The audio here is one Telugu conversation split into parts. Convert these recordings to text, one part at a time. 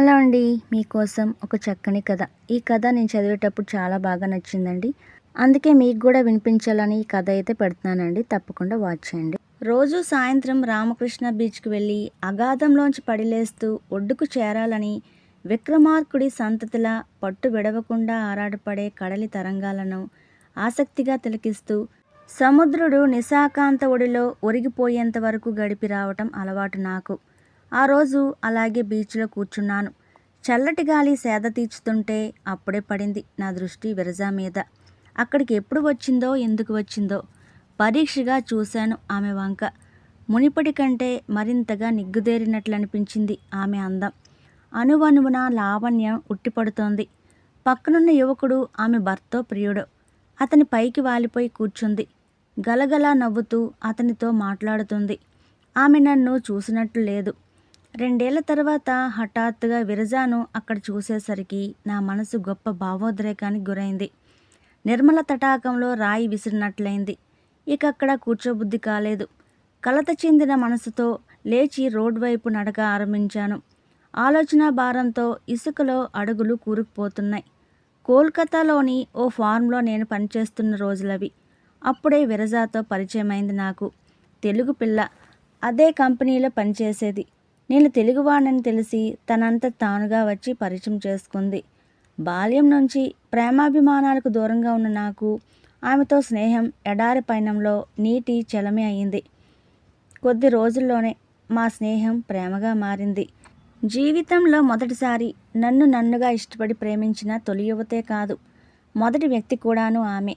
హలో అండి మీకోసం ఒక చక్కని కథ. ఈ కథ నేను చదివేటప్పుడు చాలా బాగా నచ్చిందండి. అందుకే మీకు కూడా వినిపించాలని ఈ కథ అయితే పెడుతున్నానండి. తప్పకుండా వాచ్ చేయండి. రోజు సాయంత్రం రామకృష్ణ బీచ్కి వెళ్ళి అగాధంలోంచి పడిలేస్తూ ఒడ్డుకు చేరాలని విక్రమార్కుడి సంతతిలా పట్టు విడవకుండా ఆరాటపడే కడలి తరంగాలను ఆసక్తిగా తిలకిస్తూ సముద్రుడు నిశాకాంత ఒడిలో ఒరిగిపోయేంత వరకు గడిపి రావటం అలవాటు నాకు. ఆ రోజు అలాగే బీచ్లో కూర్చున్నాను. చల్లటి గాలి సేద తీర్చుతుంటే అప్పుడే పడింది నా దృష్టి విరజా మీద. అక్కడికి ఎప్పుడు వచ్చిందో ఎందుకు వచ్చిందో పరీక్షగా చూశాను ఆమె వంక. మునిపటి కంటే మరింతగా నిగ్గుదేరినట్లు అనిపించింది ఆమె అందం. అణువణువున లావణ్యం ఉట్టిపడుతోంది. పక్కనున్న యువకుడు ఆమె భర్తో ప్రియుడు. అతని పైకి వాలిపోయి కూర్చుంది. గలగలా నవ్వుతూ అతనితో మాట్లాడుతుంది. ఆమె నన్ను చూసినట్లు లేదు. రెండేళ్ళ తర్వాత హఠాత్తుగా విరజాను అక్కడ చూసేసరికి నా మనసు గొప్ప భావోద్రేకానికి గురైంది. నిర్మల తటాకంలో రాయి విసిరినట్లయింది. ఇక అక్కడ కూర్చోబుద్ధి కాలేదు. కలత చెందిన మనసుతో లేచి రోడ్ వైపు నడక ఆరంభించాను. ఆలోచన భారంతో ఇసుకలో అడుగులు కూరుకుపోతున్నాయి. కోల్కతాలోని ఓ ఫార్మ్లో నేను పనిచేస్తున్న రోజులవి. అప్పుడే విరజాతో పరిచయమైంది నాకు. తెలుగు పిల్ల. అదే కంపెనీలో పనిచేసేది. నేను తెలుగువాడని తెలిసి తనంత తానుగా వచ్చి పరిచయం చేసుకుంది. బాల్యం నుంచి ప్రేమాభిమానాలకు దూరంగా ఉన్న నాకు ఆమెతో స్నేహం ఎడారి పయనంలో నీటి చలమే అయింది. కొద్ది రోజుల్లోనే మా స్నేహం ప్రేమగా మారింది. జీవితంలో మొదటిసారి నన్ను నన్నుగా ఇష్టపడి ప్రేమించిన తొలి యువతే కాదు మొదటి వ్యక్తి కూడాను ఆమె.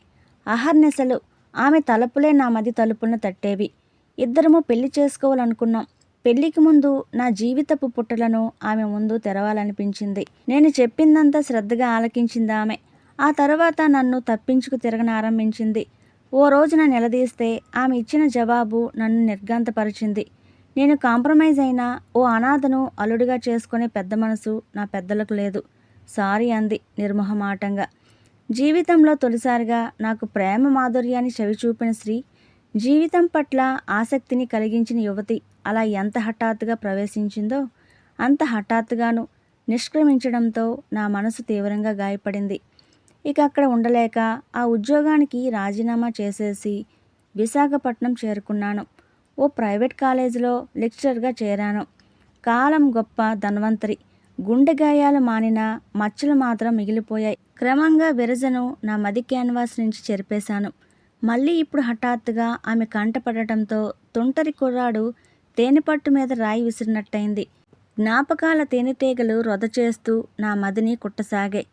అహర్నిశలు ఆమె తలుపులే నా మది తలుపులను తట్టేవి. ఇద్దరము పెళ్ళి చేసుకోవాలనుకున్నాం. పెళ్ళికి ముందు నా జీవితపు పుట్టలను ఆమె ముందు తెరవాలనిపించింది. నేను చెప్పిందంతా శ్రద్ధగా ఆలకించింది ఆమె. ఆ తర్వాత నన్ను తప్పించుకు తిరగనారంభించింది ఓ రోజున నిలదీస్తే ఆమె ఇచ్చిన జవాబు నన్ను నిర్గాంతపరిచింది నేను కాంప్రమైజ్ అయినా ఓ అనాథను అల్లుడిగా చేసుకునే పెద్ద మనసు నా పెద్దలకు లేదు. సారీ అంది నిర్మోహమాటంగా. జీవితంలో తొలిసారిగా నాకు ప్రేమ మాధుర్యాన్ని చవిచూపిన స్త్రీ జీవితం పట్ల ఆసక్తిని కలిగించిన యువతి అలా ఎంత హఠాత్తుగా ప్రవేశించిందో అంత హఠాత్తుగాను నిష్క్రమించడంతో నా మనసు తీవ్రంగా గాయపడింది. ఇక అక్కడ ఉండలేక ఆ ఉద్యోగానికి రాజీనామా చేసేసి విశాఖపట్నం చేరుకున్నాను. ఓ ప్రైవేట్ కాలేజీలో లెక్చరర్గా చేరాను. కాలం గొప్ప ధన్వంతరి. గుండె గాయాలు మానిన మచ్చలు మాత్రం మిగిలిపోయాయి. క్రమంగా విరజను నా మది క్యాన్వాస్ నుంచి చెరిపేశాను. మళ్ళీ ఇప్పుడు హఠాత్తుగా ఆమె కంటపడటంతో తుంటరి కుర్రాడు తేనెపట్టు మీద రాయి విసిరినట్టయింది. జ్ఞాపకాల తేనెటీగలు రొద చేస్తూ నా మదిని కుట్టసాగాయి.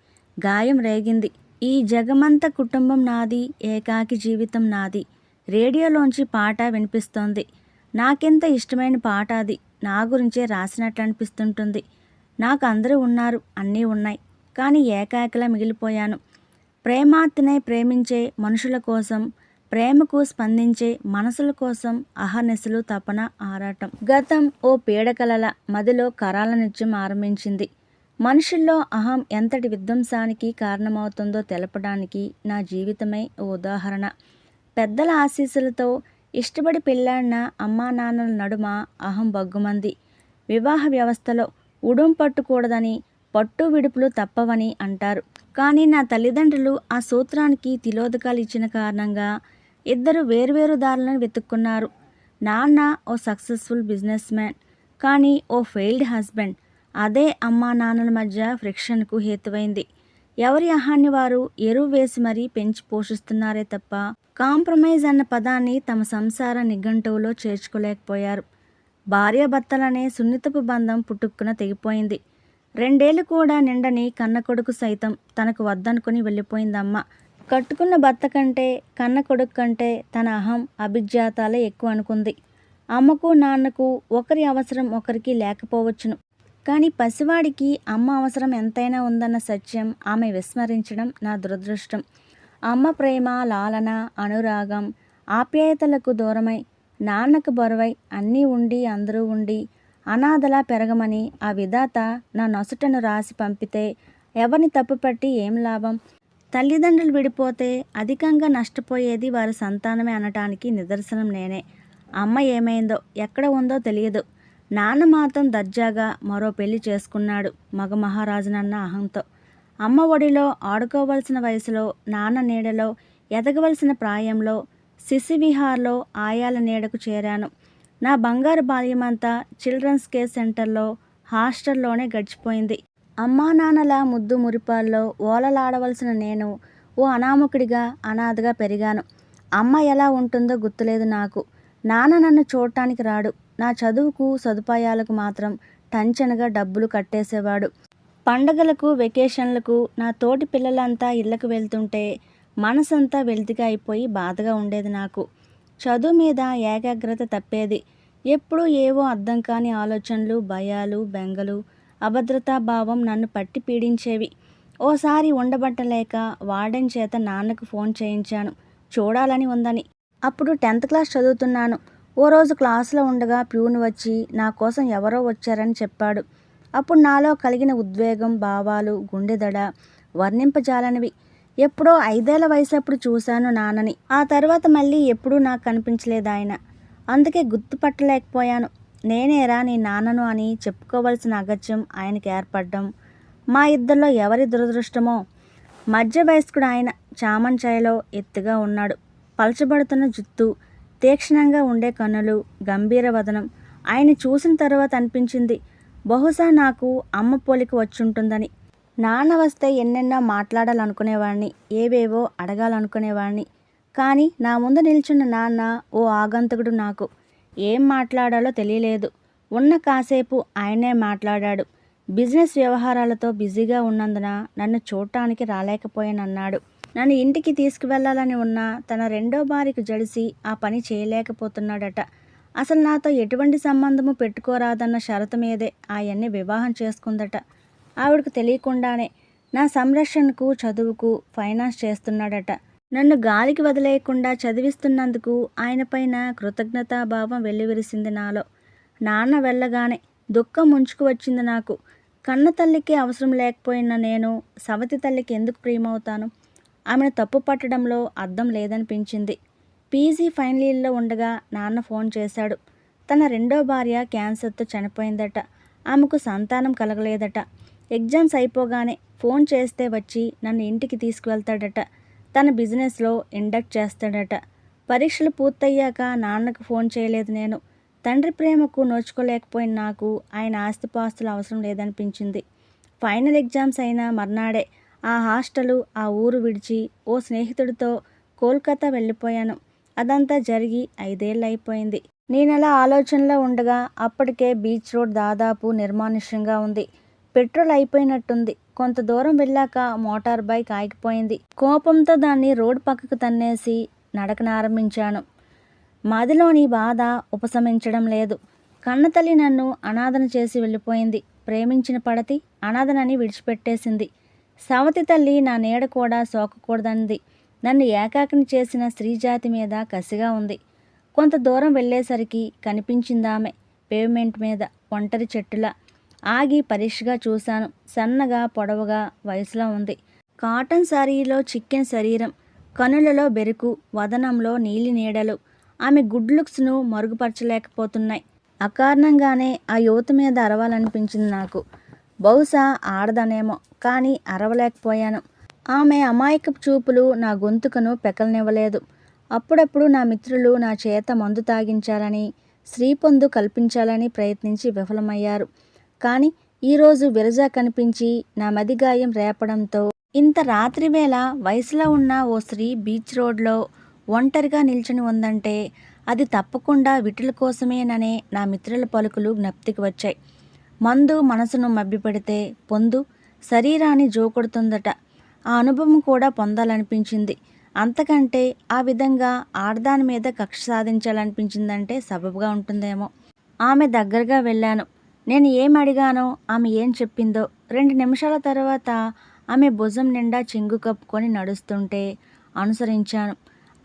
గాయం రేగింది. ఈ జగమంత కుటుంబం నాది ఏకాకి జీవితం నాది. రేడియోలోంచి పాట వినిపిస్తోంది. నాకెంత ఇష్టమైన పాట అది. నా గురించే రాసినట్లు అనిపిస్తుంటుంది నాకు అందరూ ఉన్నారు అన్నీ ఉన్నాయి. కానీ ఏకాకిలా మిగిలిపోయాను. ప్రేమార్తినై ప్రేమించే మనుషుల కోసం ప్రేమకు స్పందించే మనసుల కోసం అహర్నిశలు తపన ఆరాటం. గతం ఓ పీడకలల మదిలో కరాల నృత్యం ఆరంభించింది. మనుషుల్లో అహం ఎంతటి విధ్వంసానికి కారణమవుతుందో తెలపడానికి నా జీవితమే ఓ ఉదాహరణ. పెద్దల ఆశీస్సులతో ఇష్టపడి పెళ్ళాడిన అమ్మా నాన్నల నడుమ అహం బగ్గుమంది వివాహ వ్యవస్థలో ఉడుం పట్టుకూడదని పట్టు విడుపులు తప్పవని అంటారు. కానీ నా తల్లిదండ్రులు ఆ సూత్రానికి తిలోదకాలు ఇచ్చిన కారణంగా ఇద్దరు వేర్వేరు దారులను వెతుక్కున్నారు. నాన్న ఓ సక్సెస్ఫుల్ బిజినెస్ మ్యాన్ కానీ ఓ ఫెయిల్డ్ హస్బెండ్. అదే అమ్మా నాన్నల మధ్య ఫ్రిక్షన్కు హేతువైంది. ఎవరి అహాన్ని వారు ఎరువు వేసి మరీ పెంచి పోషిస్తున్నారే తప్ప కాంప్రమైజ్ అన్న పదాన్ని తమ సంసార నిఘంటువులో చేర్చుకోలేకపోయారు. భార్యాభర్తలనే సున్నితపు బంధం పుట్టుక్కున తెగిపోయింది. రెండేళ్ళు కూడా నిండని కన్న కొడుకు సైతం తనకు వద్దనుకుని వెళ్ళిపోయిందమ్మ. కట్టుకున్న భర్త కంటే కన్న కొడుకు కంటే తన అహం అభిజ్ఞాతాలే ఎక్కువ అనుకుంది. అమ్మకు నాన్నకు ఒకరి అవసరం ఒకరికి లేకపోవచ్చును. కానీ పసివాడికి అమ్మ అవసరం ఎంతైనా ఉందన్న సత్యం ఆమె విస్మరించడం నా దురదృష్టం. అమ్మ ప్రేమ లాలన అనురాగం ఆప్యాయతలకు దూరమై నాన్నకు బరువై అన్నీ ఉండి అందరూ ఉండి అనాథలా పెరగమని ఆ విధాత నా నొసటను రాసి పంపితే ఎవరిని తప్పుపట్టి ఏం లాభం? తల్లిదండ్రులు విడిపోతే అధికంగా నష్టపోయేది వారి సంతానమే అనటానికి నిదర్శనం నేనే. అమ్మ ఏమైందో ఎక్కడ ఉందో తెలియదు. నాన్న మాత్రం దర్జాగా మరో పెళ్ళి చేసుకున్నాడు మగ మహారాజునన్న అహంతో. అమ్మ ఒడిలో ఆడుకోవలసిన వయసులో నాన్న నీడలో ఎదగవలసిన ప్రాయంలో శిశువిహార్లో ఆయాల నీడకు చేరాను. నా బంగారు బాల్యమంతా చిల్డ్రన్స్ కేర్ సెంటర్లో హాస్టల్లోనే గడిచిపోయింది. అమ్మా నాన్నల ముద్దు మురిపాల్లో ఓలలాడవలసిన నేను ఓ అనామకుడిగా అనాథగా పెరిగాను. అమ్మ ఎలా ఉంటుందో గుర్తులేదు నాకు. నాన్న నన్ను చూడటానికి రాడు. నా చదువుకు సదుపాయాలకు మాత్రం టంచనగా డబ్బులు కట్టేసేవాడు. పండగలకు వెకేషన్లకు నా తోటి పిల్లలంతా ఇళ్ళకు వెళ్తుంటే మనసంతా వెలితిగా అయిపోయి బాధగా ఉండేది నాకు. చదువు మీద ఏకాగ్రత తప్పేది. ఎప్పుడూ ఏవో అర్థం కాని ఆలోచనలు భయాలు బెంగలు అభద్రతా భావం నన్ను పట్టి పీడించేవి. ఓసారి ఉండబట్టలేక వార్డెన్ చేత నాన్నకు ఫోన్ చేయించాను. చూడాలని ఉందని. అప్పుడు టెన్త్ క్లాస్ చదువుతున్నాను. ఓ రోజు క్లాసులో ఉండగా ప్యూన్ వచ్చి నా కోసం ఎవరో వచ్చారని చెప్పాడు. అప్పుడు నాలో కలిగిన ఉద్వేగం భావాలు గుండెదడ వర్ణింపజాలనివి. ఎప్పుడో ఐదేళ్ళ వయసప్పుడు చూశాను నాన్నని. ఆ తర్వాత మళ్ళీ ఎప్పుడూ నాకు కనిపించలేదు ఆయన. అందుకే గుర్తుపట్టలేకపోయాను. నేనేరా నీ నాన్నను అని చెప్పుకోవలసిన అగత్యం ఆయనకి ఏర్పడ్డం. మా ఇద్దరిలో ఎవరి దురదృష్టమో? మధ్య వయస్కుడు ఆయన చామంచాయలో ఎత్తుగా ఉన్నాడు. పలచబడుతున్న జుత్తు తీక్షణంగా ఉండే కన్నులు గంభీర వదనం ఆయన చూసిన తర్వాత అనిపించింది బహుశా నాకు అమ్మ పోలిక వచ్చుంటుందని. నాన్న వస్తే ఎన్నెన్నో మాట్లాడాలనుకునేవాడిని ఏవేవో అడగాలనుకునేవాడిని కానీ నా ముందు నిల్చున్న నాన్న ఓ ఆగంతకుడు నాకు. ఏం మాట్లాడాలో తెలియలేదు. ఉన్న కాసేపు ఆయనే మాట్లాడాడు. బిజినెస్ వ్యవహారాలతో బిజీగా ఉన్నందున నన్ను చూడటానికి రాలేకపోయానన్నాడు. నన్ను ఇంటికి తీసుకువెళ్ళాలని ఉన్న తన రెండో భార్యకు జడిసి ఆ పని చేయలేకపోతున్నాడట. అసలు నాతో ఎటువంటి సంబంధము పెట్టుకోరాదన్న షరతు మీదే ఆయన్ని వివాహం చేసుకుందట. ఆవిడకు తెలియకుండానే నా సంరక్షణకు చదువుకు ఫైనాన్స్ చేస్తున్నాడట. నన్ను గాలికి వదిలేయకుండా చదివిస్తున్నందుకు ఆయనపైన కృతజ్ఞతాభావం వెల్లివిరిసింది నాలో. నాన్న వెళ్ళగానే దుఃఖం ముంచుకు వచ్చింది నాకు. కన్న తల్లికి అవసరం లేకపోయినా నేను సవతి తల్లికి ఎందుకు ప్రియమవుతాను? ఆమెను తప్పు పట్టడంలో అర్థం లేదనిపించింది. పీజీ ఫైనల్ ఇయర్లో ఉండగా నాన్న ఫోన్ చేశాడు. తన రెండో భార్య క్యాన్సర్తో చనిపోయిందట. ఆమెకు సంతానం కలగలేదట. ఎగ్జామ్స్ అయిపోగానే ఫోన్ చేస్తే వచ్చి నన్ను ఇంటికి తీసుకువెళ్తాడట. తన బిజినెస్లో ఇండక్ట్ చేస్తాడట. పరీక్షలు పూర్తయ్యాక నాన్నకు ఫోన్ చేయలేదు నేను. తండ్రి ప్రేమకు నోచుకోలేకపోయిన నాకు ఆయన ఆస్తిపాస్తులు అవసరం లేదనిపించింది. ఫైనల్ ఎగ్జామ్స్ అయిన మర్నాడే ఆ హాస్టలు ఆ ఊరు విడిచి ఓ స్నేహితుడితో కోల్కతా వెళ్ళిపోయాను. అదంతా జరిగి ఐదేళ్ళు అయిపోయింది నేను అలా ఆలోచనలో ఉండగా అప్పటికే బీచ్ రోడ్ దాదాపు నిర్మానుష్యంగా ఉంది. పెట్రోల్ అయిపోయినట్టుంది. కొంత దూరం వెళ్ళాక మోటార్ బైక్ ఆగిపోయింది. కోపంతో దాన్ని రోడ్ పక్కకు తన్నేసి నడకనారంభించాను మాదిలోని బాధ ఉపశమించడం లేదు. కన్నతల్లి నన్ను అనాథన చేసి వెళ్ళిపోయింది. ప్రేమించిన పడతి అనాథనని విడిచిపెట్టేసింది. సవతి తల్లి నా నీడ కూడా సోకకూడదంది. నన్ను ఏకాకిని చేసిన స్త్రీజాతి మీద కసిగా ఉంది. కొంత దూరం వెళ్ళేసరికి కనిపించిందామె పేవ్మెంట్ మీద ఒంటరి చెట్టులా. ఆగి పరీక్షగా చూశాను. సన్నగా పొడవుగా వయసులో ఉంది. కాటన్ శారీలో చిక్కిన శరీరం కనులలో బెరుకు వదనంలో నీలి నీడలు. ఆమె గుడ్ లుక్స్ను మరుగుపరచలేకపోతున్నాయి. అకారణంగానే ఆ యువత మీద అరవాలనిపించింది నాకు. బహుశా ఆడదనేమో కానీ అరవలేకపోయాను. ఆమె అమాయకపు చూపులు నా గొంతుకను పెకలనివ్వలేదు. అప్పుడప్పుడు నా మిత్రులు నా చేత మందు తాగించాలని శ్రీపొందు కల్పించాలని ప్రయత్నించి విఫలమయ్యారు. కానీ ఈరోజు విరజా కనిపించి నా మదిగాయం రేపడంతో ఇంత రాత్రివేళ వయసులో ఉన్న ఓ స్త్రీ బీచ్ రోడ్లో ఒంటరిగా నిల్చుని ఉందంటే అది తప్పకుండా విటుల కోసమేననే నా మిత్రుల పలుకులు జ్ఞప్తికి వచ్చాయి. మందు మనసును మభ్యపెడితే పొందు శరీరాన్ని జోకొడుతుందట. ఆ అనుభవం కూడా పొందాలనిపించింది. అంతకంటే ఆ విధంగా ఆడదాని మీద కక్ష సాధించాలనిపించిందంటే సబబుగా ఉంటుందేమో. ఆమె దగ్గరగా వెళ్ళాను. నేను ఏం అడిగానో ఆమె ఏం చెప్పిందో రెండు నిమిషాల తర్వాత ఆమె భుజం నిండా చెంగు కప్పుకొని నడుస్తుంటే అనుసరించాను.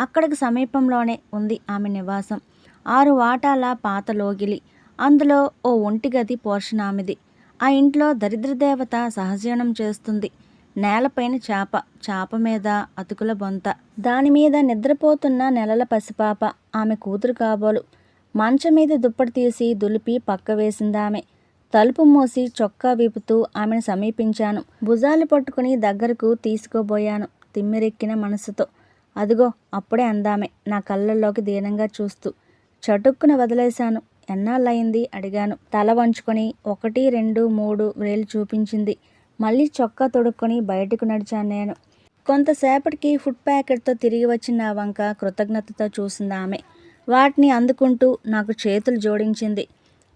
అక్కడికి సమీపంలోనే ఉంది ఆమె నివాసం. ఆరు వాటాల పాత లోగిలి. అందులో ఓ ఒంటి గది పోర్షన్ ఆమెది. ఆ ఇంట్లో దరిద్రదేవత సహజీవనం చేస్తుంది. నేలపైన చేప చేప మీద అతుకుల బొంత. దాని మీద నిద్రపోతున్న నెలల పసిపాప. ఆమె కూతురు కాబోలు. మంచం మీద దుప్పటి తీసి దులిపి పక్క వేసిందామె. తలుపు మూసి చొక్కా విపుతూ ఆమెను సమీపించాను. భుజాలు పట్టుకుని దగ్గరకు తీసుకోబోయాను తిమ్మిరెక్కిన మనసుతో. అదిగో అప్పుడే అందామే నా కళ్ళల్లోకి దీనంగా చూస్తూ. చటుక్కున వదిలేశాను. ఎన్నాళ్ళయింది? అడిగాను. తల వంచుకొని ఒకటి రెండు మూడు వేలు చూపించింది. మళ్ళీ చొక్కా తొడుక్కొని బయటకు నడిచాను నేను. కొంతసేపటికి ఫుడ్ ప్యాకెట్తో తిరిగి వచ్చిన వంక కృతజ్ఞతతో చూసింది ఆమె. వాటిని అందుకుంటూ నాకు చేతులు జోడించింది.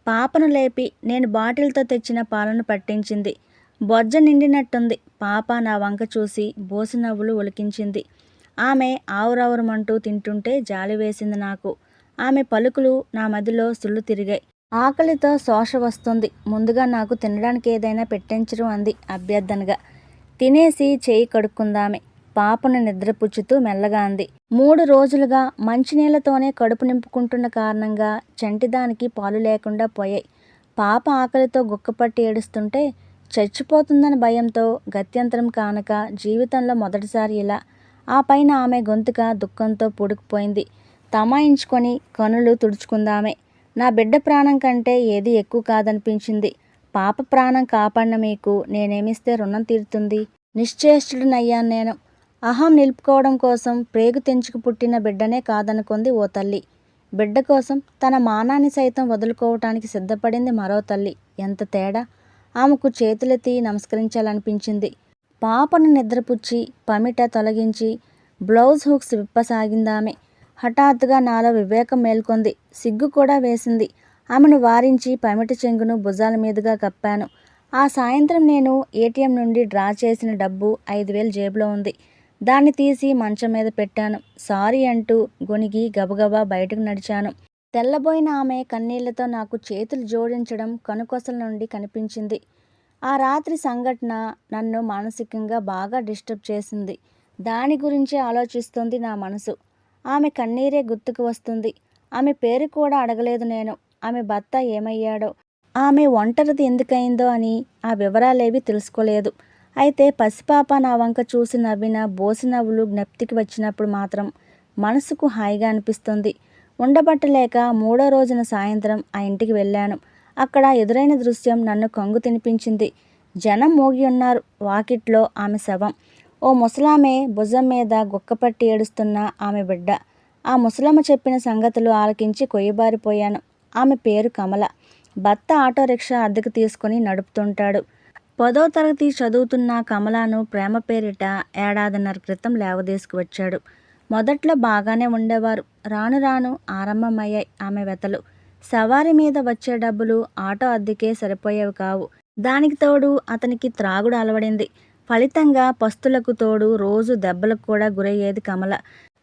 పాపను లేపి నేను బాటిల్తో తెచ్చిన పాలను పట్టించింది. బొజ్జ నిండినట్టుంది. పాప నా వంక చూసి బోసి నవ్వులు ఒలికించింది. ఆమె ఆవురావురమంటూ తింటుంటే జాలి వేసింది నాకు. ఆమె పలుకులు నా మదిలో సుళ్ళు తిరిగాయి. ఆకలితో శోష వస్తుంది. ముందుగా నాకు తినడానికి ఏదైనా పెట్టించరు అంది అభ్యర్థనగా. తినేసి చేయి కడుక్కుందామె. పాపను నిద్రపుచ్చుతూ మెల్లగా అంది. మూడు రోజులుగా మంచినీళ్ళతోనే కడుపు నింపుకుంటున్న కారణంగా చంటిదానికి పాలు లేకుండా పోయాయి. పాప ఆకలితో గుక్కపట్టి ఏడుస్తుంటే చచ్చిపోతుందని భయంతో గత్యంతరం కానక జీవితంలో మొదటిసారి ఇలా. ఆ పైన ఆమె గొంతుక దుఃఖంతో పుడుకుపోయింది. తమాయించుకొని కనులు తుడుచుకుందామే. నా బిడ్డ ప్రాణం కంటే ఏది ఎక్కువ కాదనిపించింది. పాప ప్రాణం కాపాడిన మీకు నేనేమిస్తే రుణం తీరుతుంది? నిశ్చేష్టుడినయ్యాను నేను. అహం నిలుపుకోవడం కోసం ప్రేగు తెంచుకు పుట్టిన బిడ్డనే కాదనుకుంది ఓ తల్లి. బిడ్డ కోసం తన మానాన్ని సైతం వదులుకోవటానికి సిద్ధపడింది మరో తల్లి. ఎంత తేడా? ఆమెకు చేతులెత్తి నమస్కరించాలనిపించింది. పాపను నిద్రపుచ్చి పమిట తొలగించి బ్లౌజ్ హుక్స్ విప్పసాగిందామె. హఠాత్తుగా నాలో వివేకం మేల్కొంది. సిగ్గు కూడా వేసింది. ఆమెను వారించి పమిట చెంగును భుజాల మీదుగా కప్పాను. ఆ సాయంత్రం నేను ఏటీఎం నుండి డ్రా చేసిన డబ్బు ఐదు వేలు జేబులో ఉంది. దాన్ని తీసి మంచం మీద పెట్టాను. సారీ అంటూ గొనిగి గబగబా బయటకు నడిచాను. తెల్లబోయిన ఆమె కన్నీళ్ళతో నాకు చేతులు జోడించడం కనుకొసల నుండి కనిపించింది. ఆ రాత్రి సంఘటన నన్ను మానసికంగా బాగా డిస్టర్బ్ చేసింది. దాని గురించి ఆలోచిస్తుంది నా మనసు. ఆమె కన్నీరే గుర్తుకు వస్తుంది. ఆమె పేరు కూడా అడగలేదు నేను. ఆమె భర్త ఏమయ్యాడో ఆమె ఒంటరిది ఎందుకయిందో అని ఆ వివరాలేవి తెలుసుకోలేదు. అయితే పసిపాప నా వంక చూసి నవ్విన బోసి నవ్వులు జ్ఞప్తికి వచ్చినప్పుడు మాత్రం మనసుకు హాయిగా అనిపిస్తుంది. ఉండబట్టలేక మూడో రోజున సాయంత్రం ఆ ఇంటికి వెళ్ళాను. అక్కడ ఎదురైన దృశ్యం నన్ను కంగు తినిపించింది. జనం మోగి ఉన్నారు. వాకిట్లో ఆమె శవం. ఓ ముసలామె భుజం మీద గుక్కపట్టి ఏడుస్తున్న ఆమె బిడ్డ. ఆ ముసలమ్మ చెప్పిన సంగతులు ఆలకించి కొయ్యబారిపోయాను. ఆమె పేరు కమల. భర్త ఆటో రిక్షా అద్దెకు తీసుకుని నడుపుతుంటాడు. పదో తరగతి చదువుతున్న కమలాను ప్రేమ పేరిట ఏడాదిన్నర క్రితం లేవదీసుకువచ్చాడు మొదట్లో బాగానే ఉండేవారు. రాను రాను ఆరంభమయ్యాయి ఆమె వెతలు. సవారి మీద వచ్చే డబ్బులు ఆటో అద్దెకే సరిపోయేవి కావు. దానికి తోడు అతనికి త్రాగుడు అలవడింది. ఫలితంగా పస్తులకు తోడు రోజు దెబ్బలకు కూడా గురయ్యేది కమల.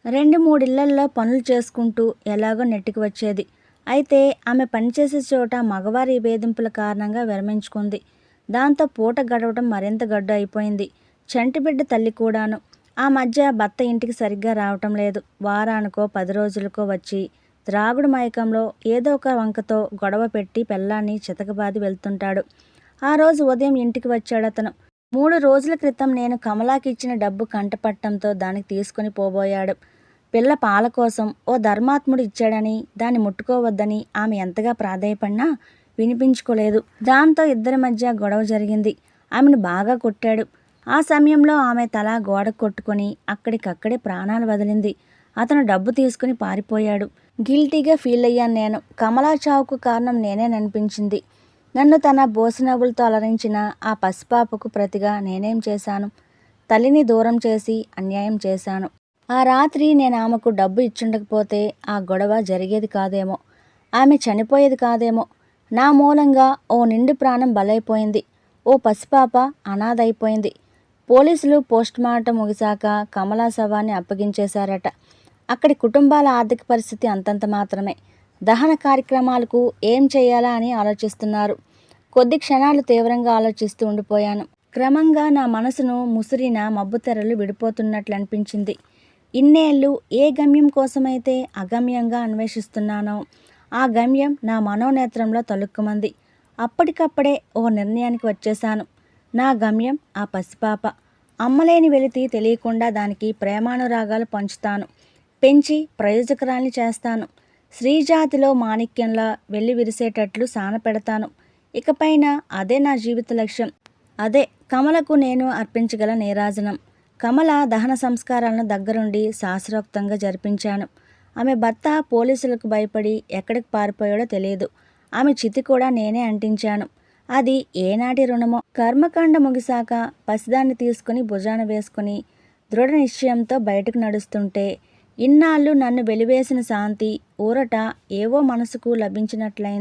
రెండు మూడిళ్ళల్లో పనులు చేసుకుంటూ ఎలాగో నెట్టుకు వచ్చేది. అయితే ఆమె పనిచేసే చోట మగవారి వేధింపుల కారణంగా విరమించుకుంది. దాంతో పూట గడవడం మరింత గడ్డు అయిపోయింది. చంటి బిడ్డ తల్లి కూడాను. ఆ మధ్య భర్త ఇంటికి సరిగ్గా రావటం లేదు. వారానికో పది రోజులకో వచ్చి ద్రాగుడు మైకంలో ఏదో ఒక వంకతో గొడవ పెట్టి పెళ్ళాన్ని చితకబాది వెళ్తుంటాడు. ఆ రోజు ఉదయం ఇంటికి వచ్చాడు అతను. మూడు రోజుల క్రితం నేను కమలాకి ఇచ్చిన డబ్బు కంటపట్టంతో దానికి తీసుకుని పోబోయాడు. పిల్ల పాల కోసం ఓ ధర్మాత్ముడు ఇచ్చాడని దాన్ని ముట్టుకోవద్దని ఆమె ఎంతగా ప్రాధాయపడినా వినిపించుకోలేదు. దాంతో ఇద్దరి మధ్య గొడవ జరిగింది. ఆమెను బాగా కొట్టాడు. ఆ సమయంలో ఆమె తల గోడ కొట్టుకొని అక్కడికక్కడే ప్రాణాలు వదిలింది. అతను డబ్బు తీసుకుని పారిపోయాడు. గిల్టీగా ఫీల్ అయ్యాను నేను. కమలా చావుకు కారణం నేనేననిపించింది. నన్ను తన బోసినవ్వులతో అలరించిన ఆ పసిపాపకు ప్రతిగా నేనేం చేశాను? తల్లిని దూరం చేసి అన్యాయం చేశాను. ఆ రాత్రి నేను ఆమెకు డబ్బు ఇచ్చుండకపోతే ఆ గొడవ జరిగేది కాదేమో. ఆమె చనిపోయేది కాదేమో. నా మూలంగా ఓ నిండు ప్రాణం బలైపోయింది. ఓ పసిపాప అనాథైపోయింది. పోలీసులు పోస్ట్మార్టం ముగిశాక కమలా శవాన్ని అప్పగించేశారట. అక్కడి కుటుంబాల ఆర్థిక పరిస్థితి అంతంత మాత్రమే. దహన కార్యక్రమాలకు ఏం చేయాలా అని ఆలోచిస్తున్నారు. కొద్ది క్షణాలు తీవ్రంగా ఆలోచిస్తూ ఉండిపోయాను. క్రమంగా నా మనసును ముసిరిన మబ్బు తెరలు విడిపోతున్నట్లు అనిపించింది ఇన్నేళ్ళు ఏ గమ్యం కోసమైతే అగమ్యంగా అన్వేషిస్తున్నానో ఆ గమ్యం నా మనోనేత్రంలో తలుక్కుమంది అప్పటికప్పుడే ఓ నిర్ణయానికి వచ్చేశాను. నా గమ్యం ఆ పసిపాప. అమ్మలేని వెలితి తెలియకుండా దానికి ప్రేమానురాగాలు పంచుతాను. పెంచి ప్రయోజకరాల్ని చేస్తాను. శ్రీజాతిలో మాణిక్యంలా వెళ్ళి విరిసేటట్లు సాన పెడతాను. ఇకపైన అదే నా జీవిత లక్ష్యం. అదే కమలకు నేను అర్పించగల నీరాజనం. కమల దహన సంస్కారాలను దగ్గరుండి శాస్త్రోక్తంగా జరిపించాను. ఆమె భర్త పోలీసులకు భయపడి ఎక్కడికి పారిపోయాడో తెలియదు. ఆమె చితి కూడా నేనే అంటించాను. అది ఏనాటి రుణమో. కర్మకాండ ముగిశాక పసిదాన్ని తీసుకుని భుజాన వేసుకుని దృఢ నిశ్చయంతో బయటకు నడుస్తుంటే ఇన్నాళ్ళు నన్ను వెలివేసిన శాంతి ఊరట ఏవో మనసుకు లభించినట్లయింది.